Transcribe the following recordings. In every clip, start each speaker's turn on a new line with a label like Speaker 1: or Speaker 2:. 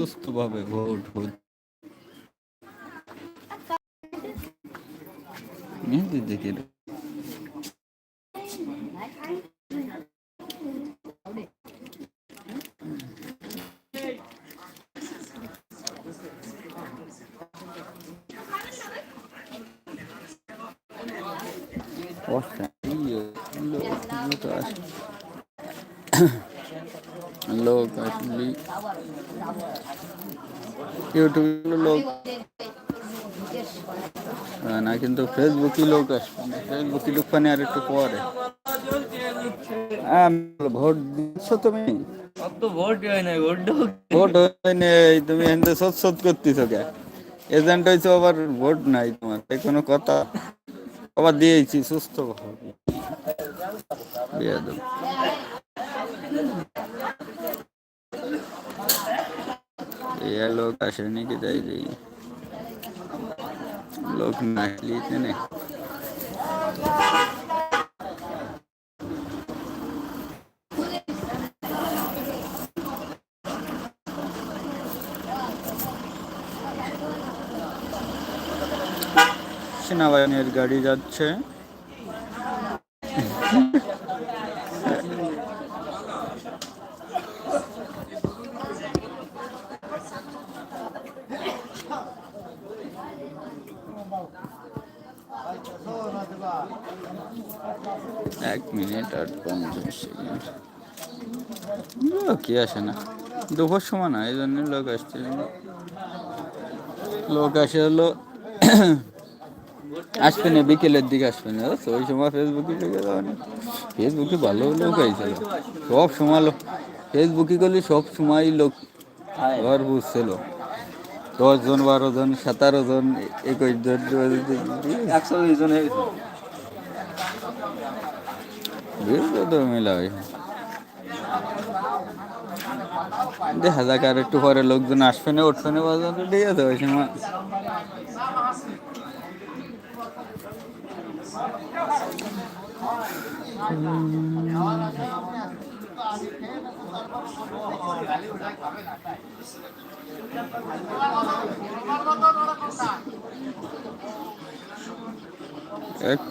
Speaker 1: সুস্থভাবে ভোট হচ্ছে মেহেদি দেখে Poxa, io, লোক আসলে লোক আসলে ইউটিউবে লোক আহ, না কিন্তু ফেসবুকে লোক আসবে ফেসবুকে লোক মানে আর একটু পরে। আহ, ভোট দিচ্ছ তুমি?
Speaker 2: ভোট হয় না ভোট
Speaker 1: ভোট হয় নাই তুমি এখানে সৎ সৎ করতেছো কে? এজেন্ট হয়েছে আবার ভোট নাই তোমার এই কোনো কথা? আবার দিয়েছি সুস্থ বেয়াদব। এই লোক আসে নাকি যাই যাই লোক না আসলে নেই সেনাবাহিনীর গাড়ি যাচ্ছে এক মিনিট আর পঞ্চাশ সেকেন্ড। লোকই আসে না? দুপুর সময় না এই জন্য লোক আসছে। লোক আসে হলো, আসবে না, বিকেলের দিকে আসবে না? ওই সময় ফেসবুকে লেগে যাবে না। ফেসবুকে ভালো লোক আইছিল সব সময় লোক ফেসবুকে করলে সব সময় লোক ঘর বুঝছিল দশ জন বারো জন, সতেরো জন, একুশ জন
Speaker 2: একশো বিশ জন
Speaker 1: তো মেলা হয় দেখা যাক আর একটু পরে লোকজন আসবে না উঠবে না বাজার ঠিক আছে ওই সময় এক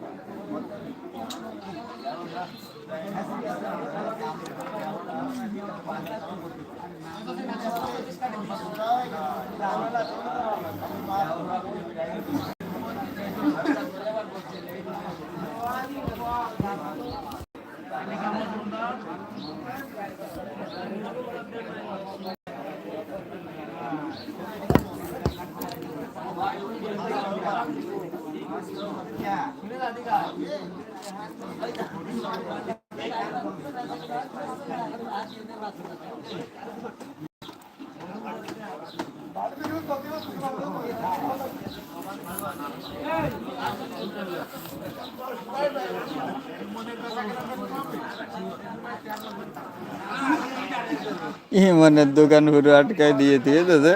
Speaker 1: ইমানের দোকান পুরো আটকায় দিয়ে দিয়ে দাদা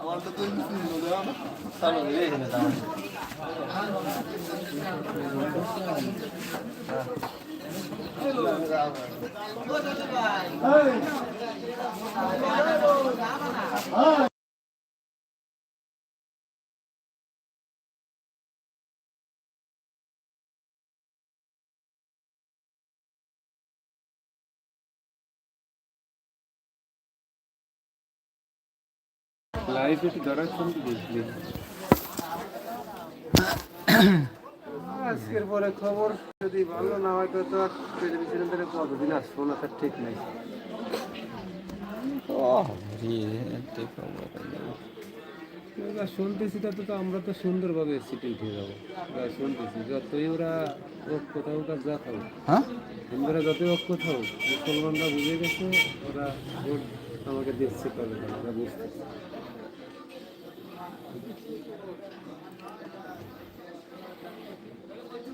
Speaker 2: আমার তো তুই চলো রে এখানে দাঁড়া
Speaker 3: লাইভ একটু ধরার শুনতে দেখলি আজকের পরে খবর যদি ভালো না হয় তো টেলিভিশনের ধরে কতদিন আসব না তার ঠিক নাই। শুনতেছি তাতে তো আমরা তো সুন্দরভাবে সিটে উঠে যাব। শুনতেছি যতই ওরা কোথাও কাজ যা থাকুক।
Speaker 1: হ্যাঁ?
Speaker 3: হিন্দুরা যতই ঐক্য থাকুক মুসলমানরা বুঝে গেছে ওরা ভোট আমাকে দিচ্ছে কবে আমরা বুঝতেছি।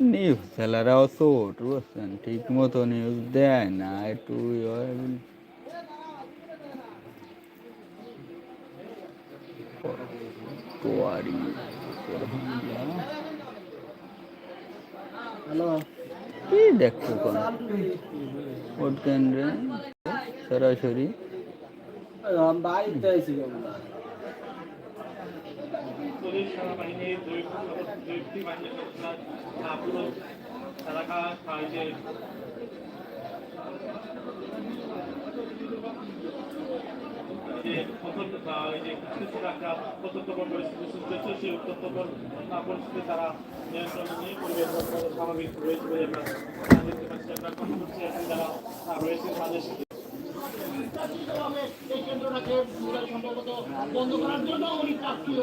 Speaker 1: নিউজ ছেলেরাও ছোট বুঝছেন? ঠিক মতো নিউজ দেয় না একটু কি দেখছ কোন? ভোট কেন্দ্রে? সরাসরি?
Speaker 3: বাড়িতে
Speaker 4: পুলিশ সেনাবাহিনীর দুইটি বাহিনীর এলাকা যে কর্তব্য পরিস্থিতি তারা স্বাভাবিক রয়েছে আমরা রয়েছে তাদের
Speaker 5: এই কেন্দ্রটাকে সম্ভবত বন্ধ করার জন্য উনি চাকরি